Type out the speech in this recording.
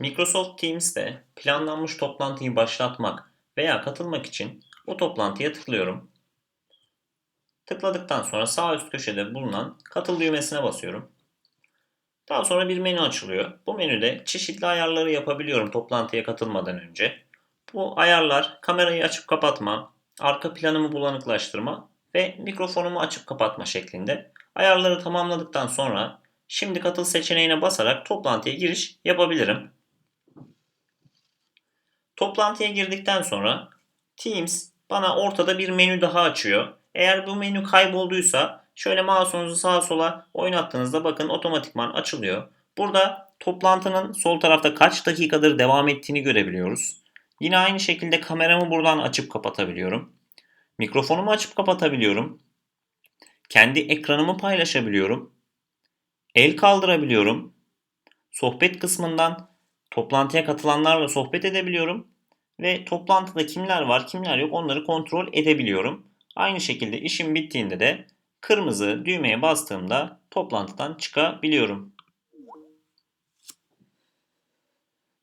Microsoft Teams'te planlanmış toplantıyı başlatmak veya katılmak için o toplantıya tıklıyorum. Tıkladıktan sonra sağ üst köşede bulunan katıl düğmesine basıyorum. Daha sonra bir menü açılıyor. Bu menüde çeşitli ayarları yapabiliyorum toplantıya katılmadan önce. Bu ayarlar kamerayı açıp kapatma, arka planımı bulanıklaştırma ve mikrofonumu açıp kapatma şeklinde. Ayarları tamamladıktan sonra şimdi katıl seçeneğine basarak toplantıya giriş yapabilirim. Toplantıya girdikten sonra Teams bana ortada bir menü daha açıyor. Eğer bu menü kaybolduysa şöyle mouse'unuzu sağa sola oynattığınızda bakın otomatikman açılıyor. Burada toplantının sol tarafta kaç dakikadır devam ettiğini görebiliyoruz. Yine aynı şekilde kameramı buradan açıp kapatabiliyorum. Mikrofonumu açıp kapatabiliyorum. Kendi ekranımı paylaşabiliyorum. El kaldırabiliyorum. Sohbet kısmından toplantıya katılanlarla sohbet edebiliyorum ve toplantıda kimler var kimler yok onları kontrol edebiliyorum. Aynı şekilde işim bittiğinde de kırmızı düğmeye bastığımda toplantıdan çıkabiliyorum.